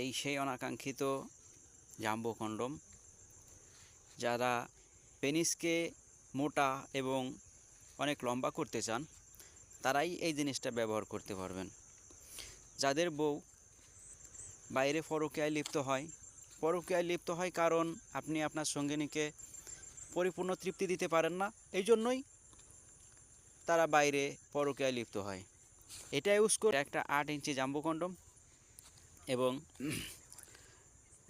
এই সেই অনাকাঙ্ক্ষিত জাম্বো কন্ডম যারা পেনিসকে মোটা এবং অনেক লম্বা করতে চান, তারাই এই জিনিসটা ব্যবহার করতে পারবেন। যাদের বউ বাইরে পরকীয়ায় লিপ্ত হয়, পরকীয়ায় লিপ্ত হয় কারণ আপনি আপনার সঙ্গিনীকে পরিপূর্ণ তৃপ্তি দিতে পারেন না, এই জন্যই তারা বাইরে পরকীয়ায় লিপ্ত হয়। এটা ইউজ করে একটা আট ইঞ্চি জাম্বো কন্ডম এবং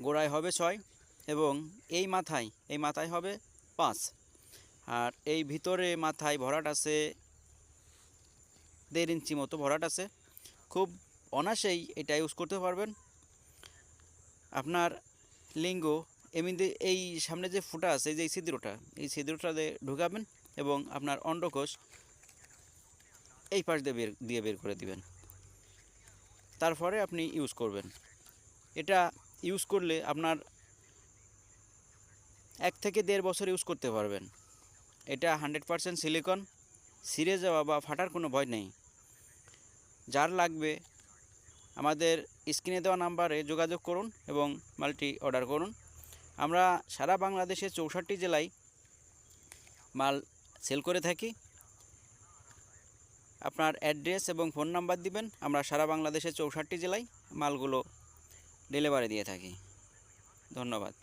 গোড়ায় হবে ছয় এবং এই মাথায় এই মাথায় হবে পাঁচ। আর এই ভিতরে মাথায় ভরাট আছে, দেড় ইঞ্চি মতো ভরাট আছে। খুব অনাসেই এটা ইউজ করতে পারবেন। আপনার লিঙ্গ এমনিতে এই সামনে যে ফুটা আছে যে ছিদ্রটা, এই ছিদ্রটাতে ঢুকাবেন এবং আপনার অন্ডকোষ এই পাশ দিয়ে বের দিয়ে বের করে দিবেন। তারপরে আপনি ইউজ করবেন। এটা ইউজ করলে আপনার এক থেকে দেড় বছর ইউজ করতে পারবেন। এটা হান্ড্রেড পারসেন্ট সিলিকন ছিঁড়ে যাওয়া বা ফাটার কোনো ভয় নেই। যার লাগবে আমাদের স্ক্রিনে দেওয়া নাম্বারে যোগাযোগ করুন এবং মালটি অর্ডার করুন। আমরা সারা বাংলাদেশে চৌষট্টি জেলায় মাল সেল করে থাকি। আপনার অ্যাড্রেস এবং ফোন নাম্বার দিবেন। আমরা সারা বাংলাদেশের চৌষট্টি জেলায় মালগুলো ডেলিভারি দিয়ে থাকি। ধন্যবাদ।